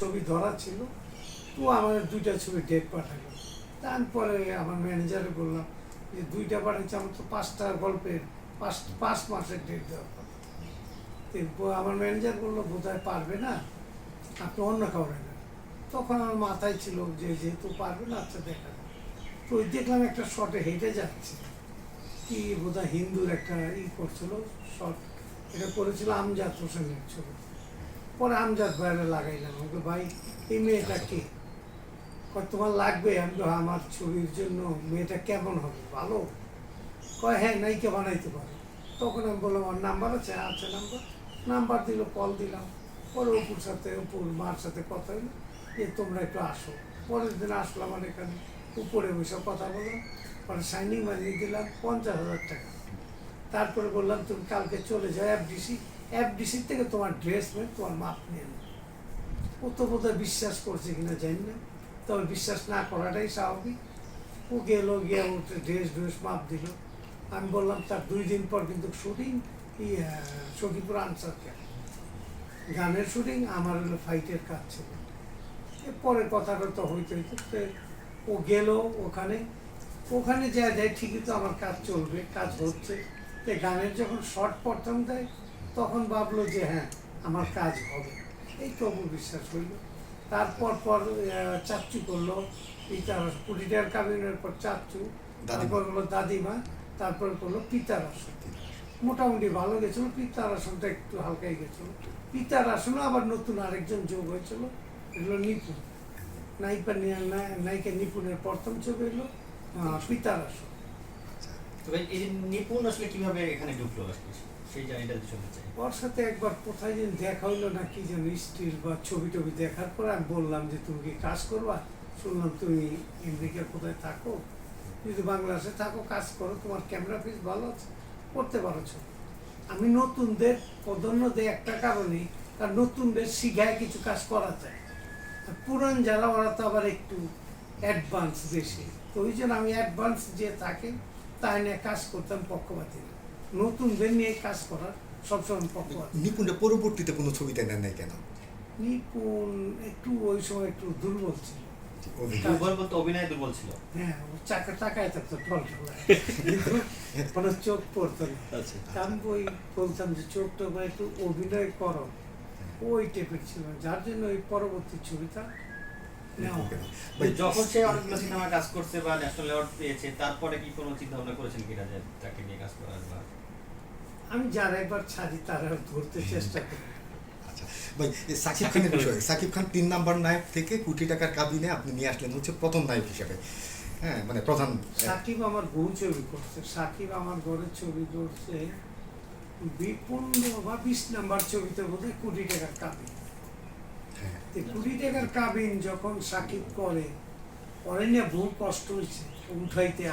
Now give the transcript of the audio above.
ছবি ধরা ছিল। তো আমার দুইটা ছবি ডেট পাঠালো। তারপরে আমার ম্যানেজারে বললাম যে, দুইটা পাঠাচ্ছে আমার তো পাঁচটা গল্পের, পাঁচ পাঁচ মাসের ডেট দেওয়ার কথা। আমার ম্যানেজার বলল, বোধহয় পারবে না, আপনি অন্য কাউরে তখন আমার মাথায় ছিল যে, যেহেতু পারবে না আচ্ছা দেখা। তো ওই দেখলাম একটা শটে হেঁটে যাচ্ছে। কি বোধহয় হিন্দুর একটা ই করছিল শট এটা করেছিল আমজাদ হোসেনের ছবি। পরে আমজাদ ভাইরা লাগাইলাম। আমাকে ভাই এই মেয়েটা কে? তোমার লাগবে? আমি বললাম, আমার ছবির জন্য মেয়েটা কেমন হবে? ভালো? কয় হ্যাঁ নাইকে বানাইতে পারে। তখন আমি বললাম আমার নাম্বার আছে? আছে নাম্বার। নাম্বার দিল কল দিলাম। পরে অপুর সাথে অপুর মার সাথে কথা হলো যে তোমরা একটু আসো। পরের দিন আসলাম আমার এখানে উপরে বসে কথা বললাম। পরে সাইনিং বানিয়ে দিলাম পঞ্চাশ হাজার টাকা। তারপরে বললাম তুমি কালকে চলে যাও এফডিসি এফডিসি থেকে তোমার ড্রেস মেয়ে তোমার মাপ নিয়ে নেবে ও তো বোধহয় বিশ্বাস করছে কিনা জানি না, তবে বিশ্বাস না করাটাই স্বাভাবিক। ও গেল, গিয়ে উঠে ড্রেস ড্রেস মাপ দিল। আমি বললাম, তার দুই দিন পর কিন্তু শুটিং সখীপুর আনসার ক্যাম্প গানের শুটিং আমার হলো ফাইটের কাজ ছিল। পরের কথাটা তো হইতে হইতে ও গেল ওখানে। ওখানে যা যায় ঠিকই তো আমার কাজ চলবে, কাজ হচ্ছে। গানের যখন শর্ট প্রথম দেয় তখন ভাবলো যে হ্যাঁ আমার কাজ হবে। এই তবু বিশ্বাস হইল। তারপর পর চাচ্চু করল পিতার কুড়িটার কাবিনের পর চাচ্চু তারপর হলো দাদিমা তারপর করল পিতার আসন। মোটামুটি ভালো গেছিল পিতার আসনটা একটু হালকাই গেছিল। পিতার আসনে আবার নতুন আরেকজন যোগ হয়েছিল এগুলো নিপুণ। নায়িকা নায়িকা নিপুণের প্রথম ছবি হলো পিতার আসন। তবে এই যে নিপুণ আসলে কীভাবে এখানে ঢুকলো সেই জার্নিটা শুনতে চাই। ওর সাথে একবার কোথায় যেন দেখা হইল না কি যেন স্টিল বা ছবি টবি দেখার পর আমি বললাম যে, তুমি কি কাজ করবা? শুনলাম তুমি আমেরিকার কোথায় থাকো। যদি বাংলাদেশে থাকো, কাজ করো, তোমার ক্যামেরা ফিস ভালো আছে, করতে পারো আমি নতুনদের পদন্য দেয় একটা কারণেই কারণ নতুনদের শিখায় কিছু কাজ করা যায়। আর পুরান যারা, ওরা তো আবার একটু অ্যাডভান্স দেশে। তো ওই জন্য আমি অ্যাডভান্স যে থাকে তাই নিয়ে কাজ করতাম পক্ষপাতি। নতুনদের নিয়ে কাজ করার সবসময় পক্ষপাতি। নিপুণটা পরবর্তীতে কোনো ছবিতে নেন নাই কেন? নিপুণ একটু ওই সময় একটু দুর্বল ছিল। অভিনয়। দুর্বল বলতে অভিনয় দুর্বল ছিল? হ্যাঁ চাকা টাকায় থাকতো টল কিন্তু কোনো চোখ পড়তো না। আচ্ছা। আমি ওই বলতাম যে চোখটা বা একটু অভিনয় করো। ওই টাইপের ছিল। যার জন্য ওই পরবর্তী ছবিটা যখন সে অনেকগুলো সিনেমা কাজ করছে বা ন্যাশনাল অ্যাওয়ার্ড পেয়েছে তারপরে কি কোনো চিন্তা ভাবনা করেছেন কিনা যে তাকে নিয়ে কাজ করার বা? আমি যারা একবার ছাড়ি তারা ধরতে চেষ্টা করি আচ্ছা ভাই এই সাকিব খানের বিষয়ে সাকিব খান তিন নাম্বার নায়ক থেকে কোটি টাকার কাবিনে আপনি নিয়ে আসলেন হচ্ছে প্রথম নায়ক হিসেবে। হ্যাঁ মানে প্রধান। সাকিব আমার বহু ছবি করছে সাকিব আমার ঘরের ছবি করছে বিপন্ন বা বিশ নাম্বার ছবিতে বোধহয় কোটি টাকার কাবিন। হ্যাঁ কুড়ি টাকার কাবিন যখন সাকিব করে নিয়ে বহু কষ্ট হয়েছে উঠাইতে